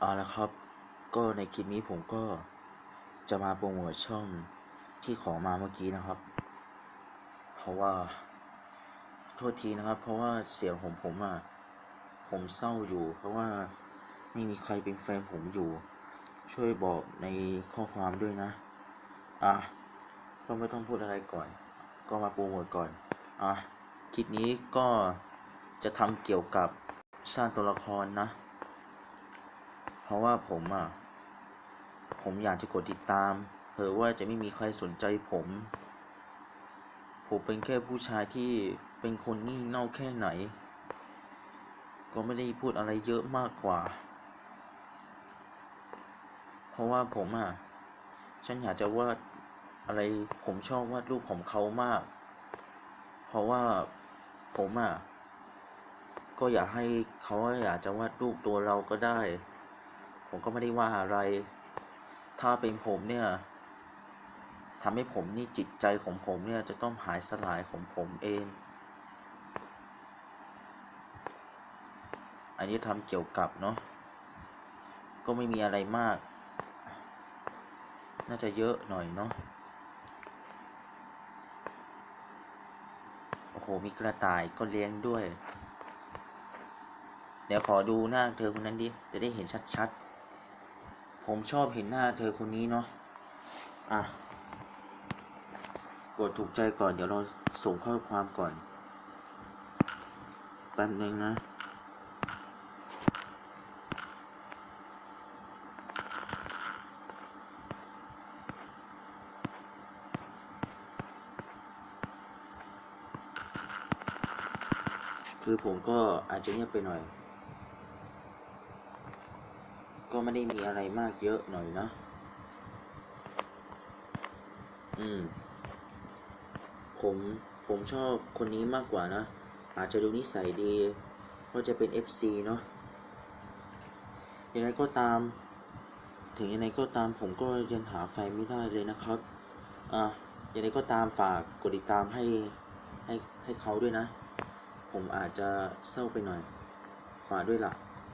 เอาละครับ ก็ในคลิปนี้ผมก็จะมาโปรโมทช่องที่ขอมาเมื่อกี้นะครับ เพราะว่า โทษทีนะครับ เพราะว่าเสียงผมผมอะผมเศร้าอยู่ เพราะว่าไม่มีใครเป็นแฟนผมอยู่ ช่วยบอกในข้อความด้วยนะ อะก็ไม่ต้องพูดอะไรก่อน ก็มาโปรโมทก่อน อะคลิปนี้ก็จะทำเกี่ยวกับสร้างตัวละครนะ เพราะว่าผมอะ ผมอยากจะกดติดตามเผื่อว่าจะไม่มีใครสนใจผม ผมเป็นแค่ผู้ชายที่เป็นคนงี่เง่าแค่ไหน ก็ไม่ได้พูดอะไรเยอะมากกว่า เพราะว่าผมอะ ฉันอยากจะวาดอะไร ผมชอบวาดรูปของเขามาก เพราะว่าผมอะก็อยากให้เขาอยากจะวาดรูปตัวเราก็ได้ ผมก็ไม่ได้ว่าอะไร ถ้าเป็นผมเนี่ยทำให้ผมนี่จิตใจของผมเนี่ยจะต้องหายสลายของผมเอง อันนี้ทำเกี่ยวกับเนาะ ก็ไม่มีอะไรมาก น่าจะเยอะหน่อยเนาะ โอ้โห มีกระต่ายก็เลี้ยงด้วย เดี๋ยวขอดูหน้าเธอคนนั้นดิ จะได้เห็นชัดๆ ผมชอบเห็นหน้าเธอคนนี้เนาะ อะ กดถูกใจก่อน เดี๋ยวเราส่งข้อความก่อน แป๊บนึงนะคือผมก็อาจจะเงียบไปหน่อย ก็ไม่ได้มีอะไรมากเยอะหน่อยนะ อืม ผมผมชอบคนนี้มากกว่านะ อาจจะดูนิสัยดีเพราะจะเป็น FC เนาะยังไงก็ตาม ถึงยังไงก็ตามผมก็ยังหาไฟไม่ได้เลยนะครับ อะยังไงก็ตามฝากกดติดตามให้ให้ให้เขาด้วยนะ ผมอาจจะเศร้าไปหน่อย ฝากด้วยล่ะ